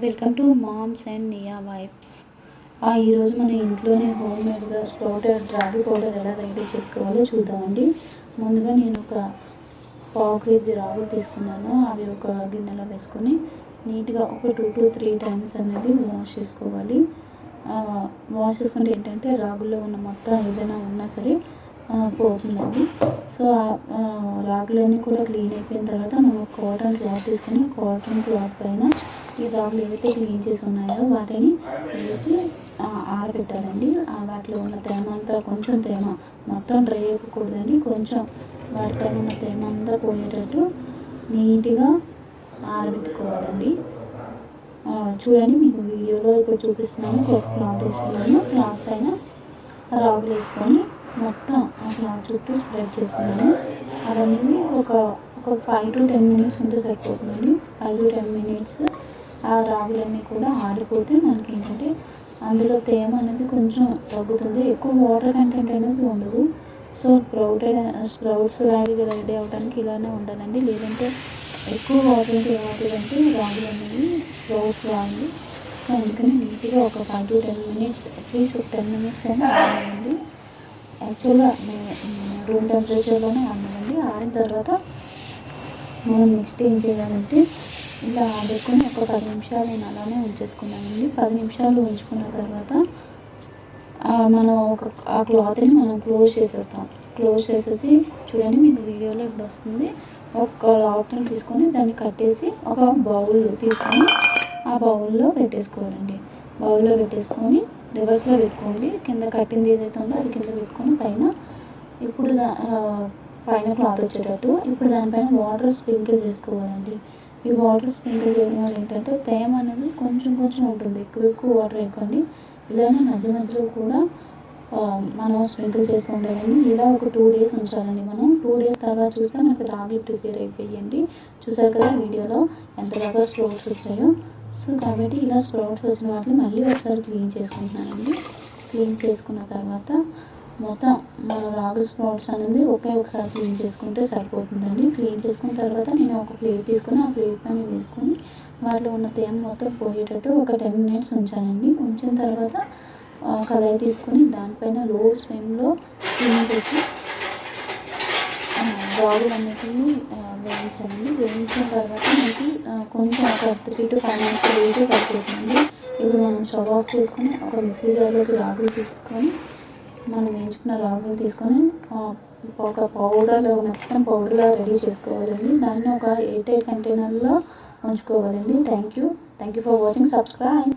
Welcome to moms and Niya vibes ఈరోజు మన ఇంట్లోనే హోమ్ మేడ్గా స్ప్రౌటెడ్ రాగి పౌడర్ ఎలా రెడీ చేసుకోవాలో చూద్దామండి. ముందుగా నేను ఒక పావు కేజీ రాగులు తీసుకున్నాను. అవి ఒక గిన్నెలో వేసుకొని నీట్గా ఒక టూ టు త్రీ టైమ్స్ అనేది వాష్ చేసుకోవాలి. వాష్ చేసుకుంటే ఏంటంటే రాగుల్లో ఉన్న మొత్తం ఏదైనా ఉన్నా సరే పోతుందండి. సో రాగులన్నీ కూడా క్లీన్ అయిపోయిన తర్వాత మనం కాటన్ క్లాత్ తీసుకొని కాటన్ క్లాత్ పైన ఈ రాగులు ఏవైతే క్లీన్ చేసి ఉన్నాయో వాటిని వేసి ఆరబెట్టాలండి. వాటిలో ఉన్న తేమ అంతా కొంచెం తేమ మొత్తం డ్రై అయిపోకూడదండి. కొంచెం వాటిపైన ఉన్న తేమ అంతా పోయేటట్టు నీట్గా ఆరబెట్టుకోవాలండి. చూడండి మీకు వీడియోలో ఇప్పుడు చూపిస్తున్నాను. ఒక క్లాత్ వేసుకున్నాను. క్లాత్ పైన రాగులు వేసుకొని మొత్తం అట్లా చుట్టూ స్ప్రెడ్ చేసుకున్నాను అవన్నీ ఒక ఒక ఫైవ్ టు టెన్ మినిట్స్ ఉంటే సరిపోతుందండి. ఫైవ్ టు టెన్ మినిట్స్ ఆ రాగులన్నీ కూడా ఆరిపోతే మనకి ఏంటంటే అందులో తేమ అనేది కొంచెం తగ్గుతుంది. ఎక్కువ వాటర్ కంటెంట్ అనేది ఉండదు. సో స్ప్రౌటెడ్ స్ప్రౌట్స్ లాంటివి రెడీ అవ్వడానికి ఇలానే ఉండాలండి. లేదంటే ఎక్కువ వాటర్ ఉంటే ఏమవుతుందంటే రాగులు అనేవి స్ప్రౌట్స్ రాగి సో అందుకని నీట్గా ఒక five to ten minutes at least ఒక టెన్ మినిట్స్ అయినా ఆడాలండి యాక్చువల్గా రూమ్ టెంపరేచర్లోనే ఆడాలండి ఆడిన తర్వాత మనం నెక్స్ట్ ఏం చేయాలంటే ఇలా ఆడుకొని ఒక పది నిమిషాలు నేను అలానే ఉంచేసుకున్నానండి. పది నిమిషాలు ఉంచుకున్న తర్వాత మనం ఒక ఆ క్లాత్ని మనం క్లోజ్ చేసేస్తాం. క్లోజ్ చేసేసి చూడండి మీకు వీడియోలో ఇప్పుడు వస్తుంది. ఒక క్లాత్ని తీసుకొని దాన్ని కట్టేసి ఒక బౌల్ తీసుకొని ఆ బౌల్లో పెట్టేసుకోవాలండి. బౌల్లో పెట్టేసుకొని రివర్స్లో పెట్టుకోండి. కింద కట్టింది ఏదైతే ఉందో అది కింద పెట్టుకొని పైన ఇప్పుడు పైన క్లాత్ వచ్చేటట్టు ఇప్పుడు దానిపైన వాటర్ స్ప్రింకిల్ చేసుకోవాలండి. ఈ వాటర్ స్ప్రింకిల్ చేయడం వల్ల ఏంటంటే తేమ అనేది కొంచెం కొంచెం ఉంటుంది. ఎక్కువ ఎక్కువ వాటర్ వేయకండి. ఇలానే మధ్య మధ్యలో కూడా మనం స్ప్రింకిల్ చేసుకోండి ఇలా ఒక టూ డేస్ ఉంచాలండి. మనం టూ డేస్ తర్వాత చూస్తే మనకి రాగి ప్రిపేర్ అయిపోయండి చూసారు కదా వీడియోలో ఎంత బాగా స్లోట్స్ వచ్చాయో. సో కాబట్టి ఇలా స్ప్రౌట్స్ వచ్చిన వాటిని మళ్ళీ ఒకసారి క్లీన్ చేసుకుంటున్నానండి. క్లీన్ చేసుకున్న తర్వాత మొత్తం మన రాగుల్ స్ప్రౌట్స్ అనేది ఒకే ఒకసారి క్లీన్ చేసుకుంటే సరిపోతుందండి. క్లీన్ చేసుకున్న తర్వాత నేను ఒక ప్లేట్ తీసుకుని ఆ ప్లేట్ పైన వేసుకొని వాటిలో ఉన్న తేమ మొత్తం పోయేటట్టు ఒక టెన్ మినిట్స్ ఉంచానండి. ఉంచిన తర్వాత కళాయి తీసుకొని దానిపైన లో ఫ్లేమ్లో క్లీన్ చేసి అనేటివి వేయించండి వేయించిన తర్వాత మనకి కొంచెం ఒక త్రీ టు ఫైవ్ మినిట్స్ వేసి సరిపోతుంది ఇప్పుడు మనం స్టవ్ ఆఫ్ చేసుకొని ఒక మిక్సీ జార్లోకి రాగులు తీసుకొని మనం వేయించుకున్న రాగులు తీసుకొని ఒక పౌడర్ మొత్తం పౌడర్లా రెడీ చేసుకోవాలండి. దాన్ని ఒక ఎయిట్ ఎయిట్ కంటైనర్లో ఉంచుకోవాలండి. Thank you. Thank you for watching. Subscribe.